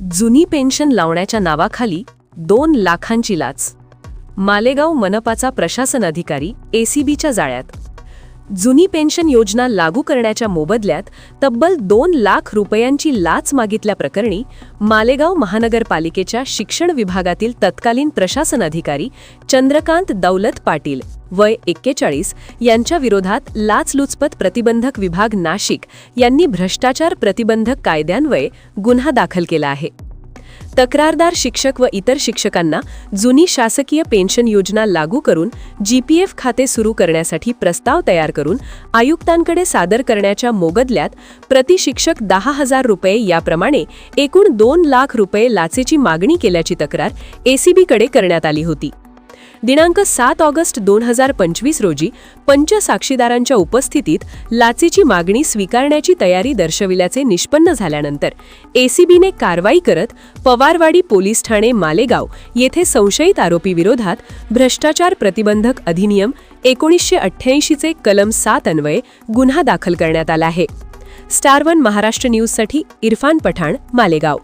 जुनी पेन्शन लावण्याच्या नावाखाली दोन लाखांची लाच. मालेगाव मनपाचा प्रशासन अधिकारी एसीबीच्या जाळ्यात. जुनी पेन्शन योजना लागू करण्याच्या मोबदल्यात तब्बल दोन लाख रुपयांची लाच मागितल्याप्रकरणी मालेगाव महानगरपालिकेच्या शिक्षण विभागातील तत्कालीन प्रशासन अधिकारी चंद्रकांत दौलत पाटील वय एक्केचाळीस यांच्या विरोधात लाचलुचपत प्रतिबंधक विभाग नाशिक यांनी भ्रष्टाचार प्रतिबंधक कायद्यान्वये गुन्हा दाखल केला आहे. तक्रारदार शिक्षक व इतर शिक्षकांना जुनी शासकीय पेन्शन योजना लागू करून जीपीएफ खाते सुरू करण्यासाठी प्रस्ताव तयार करून आयुक्तांकडे सादर करण्याच्या मोबदल्यात प्रति शिक्षक दहा हजार रुपये याप्रमाणे एकूण दोन लाख रुपये लाचेची मागणी केल्याची तक्रार एसीबीकडे करण्यात आली होती. दिनांक सात ऑगस्ट दोन हजार पंचवीस रोजी पंच साक्षीदारांच्या उपस्थितीत लाचेची मागणी स्वीकारण्याची तयारी दर्शविल्याचे निष्पन्न झाल्यानंतर एसीबीने कारवाई करत पवारवाडी पोलीस ठाणे मालेगाव येथे संशयित आरोपीविरोधात भ्रष्टाचार प्रतिबंधक अधिनियम एकोणीसशे अठ्ठ्याऐंशीचे कलम सात अन्वये गुन्हा दाखल करण्यात आला आहे. स्टार वन महाराष्ट्र न्यूजसाठी इरफान पठाण मालेगाव.